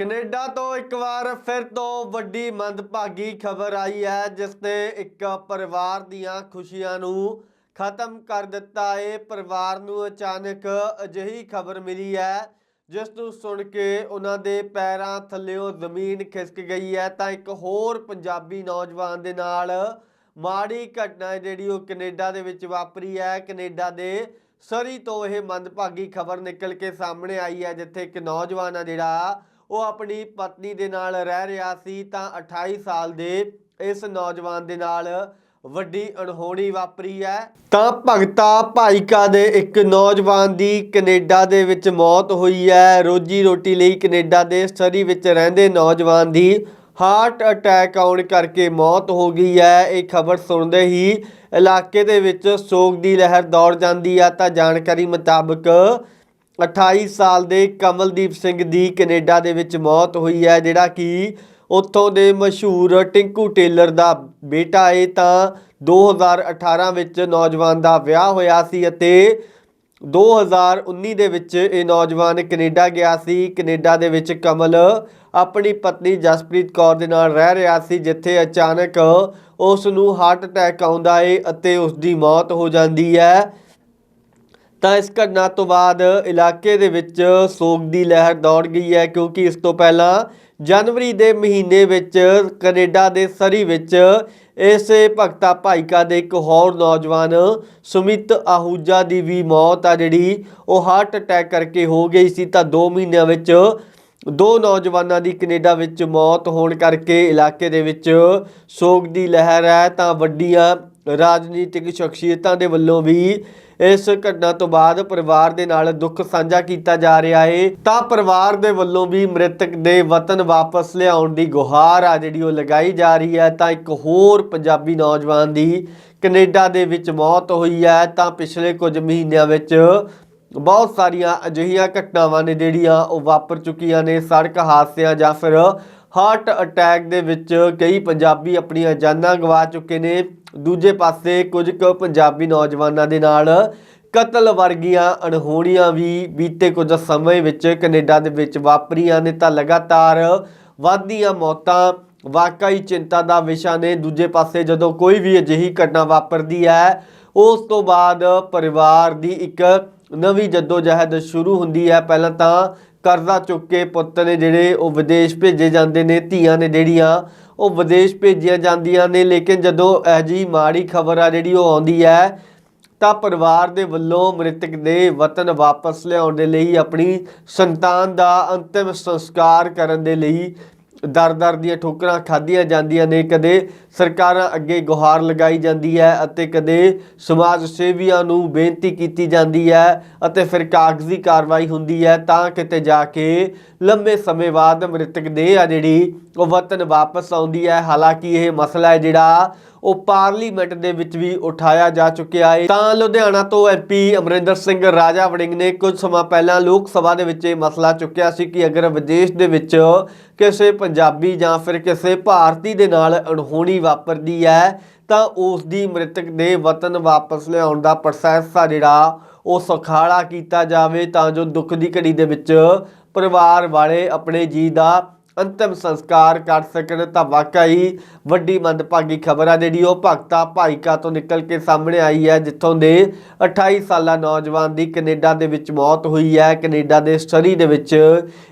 Canada ਤੋਂ ਇੱਕ ਵਾਰ ਫਿਰ ਤੋਂ ਵੱਡੀ ਮੰਦਭਾਗੀ ਖਬਰ ਆਈ ਹੈ, ਜਿਸ ਨੇ ਇੱਕ ਪਰਿਵਾਰ ਦੀਆਂ ਖੁਸ਼ੀਆਂ ਨੂੰ ਖਤਮ ਕਰ ਦਿੱਤਾ। ਹੈ ਪਰਿਵਾਰ ਨੂੰ ਅਚਾਨਕ ਅਜਿਹੀ ਖਬਰ ਮਿਲੀ ਹੈ, ਜਿਸ ਨੂੰ ਸੁਣ ਕੇ ਉਹਨਾਂ ਦੇ ਪੈਰਾਂ ਥੱਲੇੋਂ ਜ਼ਮੀਨ ਖਿਸਕ ਗਈ ਹੈ। ਤਾਂ ਇੱਕ ਹੋਰ ਪੰਜਾਬੀ ਨੌਜਵਾਨ ਦੇ ਨਾਲ ਮਾੜੀ ਘਟਨਾ ਜਿਹੜੀ ਉਹ ਕੈਨੇਡਾ ਦੇ ਵਿੱਚ ਵਾਪਰੀ ਹੈ। ਕੈਨੇਡਾ ਦੇ ਸਰੀ ਤੋਂ ਇਹ ਮੰਦਭਾਗੀ ਖਬਰ ਨਿਕਲ ਕੇ ਸਾਹਮਣੇ ਆਈ ਹੈ, ਜਿੱਥੇ ਇੱਕ ਨੌਜਵਾਨ ਆ ਜਿਹੜਾ ਉਹ ਆਪਣੀ ਪਤਨੀ ਦੇ ਨਾਲ ਰਹਿ ਰਿਹਾ ਸੀ ਤਾਂ 28 ਸਾਲ ਦੇ ਇਸ ਨੌਜਵਾਨ ਦੇ ਨਾਲ ਵੱਡੀ ਅਣਹੋਣੀ ਵਾਪਰੀ ਹੈ। ਤਾਂ ਭਗਤਾ ਭਾਈਕਾ ਦੇ ਇੱਕ ਨੌਜਵਾਨ ਦੀ ਕੈਨੇਡਾ ਦੇ ਵਿੱਚ ਮੌਤ ਹੋਈ ਹੈ। ਰੋਜੀ ਰੋਟੀ ਲਈ ਕੈਨੇਡਾ ਦੇ ਸਰੀ ਵਿੱਚ ਰਹਿੰਦੇ ਨੌਜਵਾਨ ਦੀ ਹਾਰਟ ਅਟੈਕ ਆਉਣ ਕਰਕੇ ਮੌਤ ਹੋ ਗਈ ਹੈ। ਇਹ ਖਬਰ ਸੁਣਦੇ ਹੀ ਇਲਾਕੇ ਦੇ ਵਿੱਚ ਸੋਗ ਦੀ ਲਹਿਰ ਦੌੜ ਜਾਂਦੀ ਹੈ ਤਾਂ ਜਾਣਕਾਰੀ ਮੁਤਾਬਕ 28 ਸਾਲ ਦੇ ਕਮਲਦੀਪ ਸਿੰਘ ਦੀ ਕੈਨੇਡਾ ਦੇ ਵਿੱਚ ਮੌਤ ਹੋਈ ਹੈ, ਜਿਹੜਾ ਕਿ ਉੱਥੋਂ ਦੇ ਮਸ਼ਹੂਰ ਟਿੰਕੂ ਟੇਲਰ ਦਾ ਬੇਟਾ ਹੈ ਤਾਂ 2018 ਵਿੱਚ ਨੌਜਵਾਨ ਦਾ ਵਿਆਹ ਹੋਇਆ ਸੀ ਅਤੇ 2019 ਦੇ ਵਿੱਚ ਇਹ ਨੌਜਵਾਨ ਕੈਨੇਡਾ ਗਿਆ ਸੀ। ਕੈਨੇਡਾ ਦੇ ਵਿੱਚ ਕਮਲ ਆਪਣੀ ਪਤਨੀ ਜਸਪ੍ਰੀਤ ਕੌਰ ਦੇ ਨਾਲ ਰਹਿ ਰਿਹਾ ਸੀ, ਜਿੱਥੇ ਅਚਾਨਕ ਉਸ ਨੂੰ ਹਾਰਟ ਅਟੈਕ ਆਉਂਦਾ ਹੈ ਅਤੇ ਉਸ ਦੀ ਮੌਤ ਹੋ ਜਾਂਦੀ ਹੈ। ਤਾਂ ਇਸ ਘਟਨਾ ਤੋਂ ਬਾਅਦ ਇਲਾਕੇ ਦੇ ਵਿੱਚ ਸੋਗ ਦੀ ਲਹਿਰ ਦੌੜ ਗਈ ਹੈ, ਕਿਉਂਕਿ ਇਸ ਤੋਂ ਪਹਿਲਾਂ ਜਨਵਰੀ ਦੇ ਮਹੀਨੇ ਵਿੱਚ ਕੈਨੇਡਾ ਦੇ ਸਰੀ ਵਿੱਚ ਇਸੇ ਭਗਤਾ ਭਾਈਕਾ ਦੇ ਇੱਕ ਹੋਰ ਨੌਜਵਾਨ ਸੁਮਿਤ ਆਹੂਜਾ ਦੀ ਵੀ ਮੌਤ ਆ ਜਿਹੜੀ ਉਹ ਹਾਰਟ ਅਟੈਕ ਕਰਕੇ ਹੋ ਗਈ ਸੀ। ਤਾਂ 2 ਮਹੀਨਿਆਂ ਵਿੱਚ ਦੋ ਨੌਜਵਾਨਾਂ ਦੀ ਕੈਨੇਡਾ ਵਿੱਚ ਮੌਤ ਹੋਣ ਕਰਕੇ ਇਲਾਕੇ ਦੇ ਵਿੱਚ ਸੋਗ ਦੀ ਲਹਿਰ ਹੈ। ਤਾਂ ਵੱਡੀਆਂ ਰਾਜਨੀਤਿਕ ਸ਼ਖਸੀਅਤਾਂ ਦੇ ਵੱਲੋਂ ਵੀ ਇਸ ਘਟਨਾ ਤੋਂ ਬਾਅਦ ਪਰਿਵਾਰ ਦੇ ਨਾਲ ਦੁੱਖ ਸਾਂਝਾ ਕੀਤਾ ਜਾ ਰਿਹਾ ਹੈ ਤਾਂ ਪਰਿਵਾਰ ਦੇ ਵੱਲੋਂ ਵੀ ਮ੍ਰਿਤਕ ਦੇ ਵਤਨ ਵਾਪਸ ਲਿਆਉਣ ਦੀ ਗੁਹਾਰ ਆ ਜਿਹੜੀ ਉਹ ਲਗਾਈ ਜਾ ਰਹੀ ਹੈ। ਤਾਂ ਇੱਕ ਹੋਰ ਪੰਜਾਬੀ ਨੌਜਵਾਨ ਦੀ ਕੈਨੇਡਾ ਦੇ ਵਿੱਚ ਮੌਤ ਹੋਈ ਹੈ। ਤਾਂ ਪਿਛਲੇ ਕੁਝ ਮਹੀਨਿਆਂ ਵਿੱਚ ਬਹੁਤ ਸਾਰੀਆਂ ਅਜਿਹੀਆਂ ਘਟਨਾਵਾਂ ਨੇ ਜਿਹੜੀਆਂ ਉਹ ਵਾਪਰ ਚੁੱਕੀਆਂ ਨੇ। ਸੜਕ ਹਾਦਸਿਆਂ ਜਾਂ ਫਿਰ ਹਾਰਟ ਅਟੈਕ ਦੇ ਵਿੱਚ ਕਈ ਪੰਜਾਬੀ ਆਪਣੀਆਂ ਜਾਨਾਂ ਗਵਾ ਚੁੱਕੇ ਨੇ। ਦੂਜੇ ਪਾਸੇ ਕੁਝ ਕੁ ਪੰਜਾਬੀ ਨੌਜਵਾਨਾਂ ਦੇ ਨਾਲ ਕਤਲ ਵਰਗੀਆਂ ਅਣਹੋਣੀਆਂ ਵੀ ਬੀਤੇ ਕੁਝ ਸਮੇਂ ਵਿੱਚ ਕੈਨੇਡਾ ਦੇ ਵਿੱਚ ਵਾਪਰੀਆਂ ਨੇ ਤਾਂ ਲਗਾਤਾਰ ਵੱਧਦੀਆਂ ਮੌਤਾਂ। ਵਾਕਈ ਚਿੰਤਾ ਦਾ ਵਿਸ਼ਾ ਨੇ। ਦੂਜੇ ਪਾਸੇ ਜਦੋਂ ਕੋਈ ਵੀ ਅਜਿਹੀ ਘਟਨਾ ਵਾਪਰਦੀ ਹੈ, ਉਸ ਤੋਂ ਬਾਅਦ ਪਰਿਵਾਰ ਦੀ ਇੱਕ ਨਵੀਂ ਜਹਿਦ ਸ਼ੁਰੂ ਹੁੰਦੀ ਹੈ। ਪਹਿਲਾਂ ਤਾਂ ਕਰਜ਼ਾ ਚੁੱਕ ਕੇ ਪੁੱਤ ਨੇ ਜਿਹੜੇ ਉਹ ਵਿਦੇਸ਼ ਭੇਜੇ ਜਾਂਦੇ ਨੇ, ਧੀਆਂ ਨੇ ਜਿਹੜੀਆਂ, ਉਹ ਵਿਦੇਸ਼ ਭੇਜੀਆਂ ਜਾਂਦੀਆਂ ਨੇ। ਲੇਕਿਨ ਜਦੋਂ ਇਹ ਜੀ ਮਾੜੀ ਖਬਰ ਆ ਜਿਹੜੀ ਉਹ ਆਉਂਦੀ ਹੈ, ਤਾਂ ਪਰਿਵਾਰ ਦੇ ਵੱਲੋਂ ਮ੍ਰਿਤਕ ਦੇ ਵਤਨ ਵਾਪਸ ਲਿਆਉਣ ਦੇ ਲਈ ਆਪਣੀ ਸੰਤਾਨ ਦਾ ਅੰਤਿਮ ਸੰਸਕਾਰ ਕਰਨ ਦੇ ਲਈ ਦਰ-ਦਰ ਦੀਆਂ ਠੋਕਰਾਂ ਖਾਧੀਆਂ ਜਾਂਦੀਆਂ ਨੇ। ਕਦੇ ਸਰਕਾਰਾਂ ਅੱਗੇ ਗੁਹਾਰ ਲਗਾਈ ਜਾਂਦੀ ਹੈ ਅਤੇ ਕਦੇ ਸਮਾਜ ਸੇਵੀਆਂ ਨੂੰ ਬੇਨਤੀ ਕੀਤੀ ਜਾਂਦੀ ਹੈ ਅਤੇ ਫਿਰ ਕਾਗਜ਼ੀ ਕਾਰਵਾਈ ਹੁੰਦੀ ਹੈ, ਤਾਂ ਕਿਤੇ ਜਾ ਕੇ ਲੰਬੇ ਸਮੇਂ ਬਾਅਦ ਮ੍ਰਿਤਕ ਦੇਹ ਆ ਜਿਹੜੀ, ਉਹ ਵਤਨ ਵਾਪਸ ਆਉਂਦੀ ਹੈ। ਹਾਲਾਂਕਿ ਇਹ ਮਸਲਾ ਹੈ ਜਿਹੜਾ, ਉਹ ਪਾਰਲੀਮੈਂਟ ਦੇ ਵਿੱਚ ਵੀ ਉਠਾਇਆ ਜਾ ਚੁੱਕਿਆ ਹੈ। ਤਾਂ ਲੁਧਿਆਣਾ ਤੋਂ ਐਮਪੀ ਅਮਰਿੰਦਰ ਸਿੰਘ ਰਾਜਾ ਵੜਿੰਗ ਨੇ ਕੁਝ ਸਮਾਂ ਪਹਿਲਾਂ ਲੋਕ ਸਭਾ ਦੇ ਵਿੱਚ ਇਹ ਮਸਲਾ ਚੁੱਕਿਆ ਸੀ ਕਿ ਅਗਰ ਵਿਦੇਸ਼ ਦੇ ਵਿੱਚ ਕਿਸੇ ਪੰਜਾਬੀ ਜਾਂ ਫਿਰ ਕਿਸੇ ਭਾਰਤੀ ਦੇ ਨਾਲ ਅਣਹੋਣੀ ਵਾਪਰਦੀ ਹੈ, ਤਾਂ ਉਸ ਦੀ ਮ੍ਰਿਤਕ ਦੇ ਵਤਨ ਵਾਪਸ ਲਿਆਉਣ ਦਾ ਪ੍ਰੋਸੈਸ ਆ ਜਿਹੜਾ, ਉਹ ਸੁਖਾਲਾ ਕੀਤਾ ਜਾਵੇ ਤਾਂ ਜੋ ਦੁੱਖ ਦੀ ਘੜੀ ਦੇ ਵਿੱਚ ਪਰਿਵਾਰ ਵਾਲੇ ਆਪਣੇ ਜੀ ਦਾ ਅੰਤਮ ਸੰਸਕਾਰ ਕਰ ਸਕਣ। ਤਾਂ ਵਾਕਈ ਵੱਡੀ ਮੰਦਭਾਗੀ ਖਬਰ ਆ ਜਿਹੜੀ ਉਹ ਭਗਤਾ ਭਾਈਕਾ ਤੋਂ ਨਿਕਲ ਕੇ ਸਾਹਮਣੇ ਆਈ ਹੈ, ਜਿੱਥੋਂ ਦੇ 28 ਸਾਲਾ ਨੌਜਵਾਨ ਦੀ ਕੈਨੇਡਾ ਦੇ ਵਿੱਚ ਮੌਤ ਹੋਈ ਹੈ। ਕੈਨੇਡਾ ਦੇ ਸਟਰੀ ਦੇ ਵਿੱਚ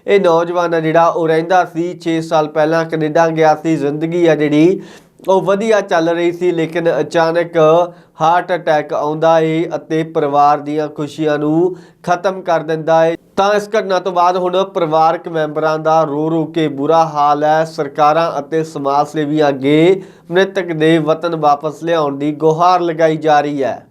ਇਹ ਨੌਜਵਾਨ ਆ ਜਿਹੜਾ ਉਹ ਰਹਿੰਦਾ ਸੀ 6 ਸਾਲ ਪਹਿਲਾਂ ਕੈਨੇਡਾ ਗਿਆ ਸੀ। ਜ਼ਿੰਦਗੀ ਆ ਜਿਹੜੀ ਉਹ ਵਧੀਆ ਚੱਲ ਰਹੀ ਸੀ, ਲੇਕਿਨ ਅਚਾਨਕ ਹਾਰਟ ਅਟੈਕ ਆਉਂਦਾ ਏ ਅਤੇ ਪਰਿਵਾਰ ਦੀਆਂ ਖੁਸ਼ੀਆਂ ਨੂੰ ਖਤਮ ਕਰ ਦਿੰਦਾ ਏ। ਤਾਂ ਇਸ ਘਟਨਾ ਤੋਂ ਬਾਅਦ ਹੁਣ ਪਰਿਵਾਰਕ ਮੈਂਬਰਾਂ ਦਾ ਰੋ ਰੋ ਕੇ ਬੁਰਾ ਹਾਲ ਹੈ। ਸਰਕਾਰਾਂ ਅਤੇ ਸਮਾਜ ਸੇਵੀਆਂ ਅੱਗੇ ਮ੍ਰਿਤਕ ਦੇ ਵਤਨ ਵਾਪਸ ਲਿਆਉਣ ਦੀ ਗੁਹਾਰ ਲਗਾਈ ਜਾ ਰਹੀ ਹੈ।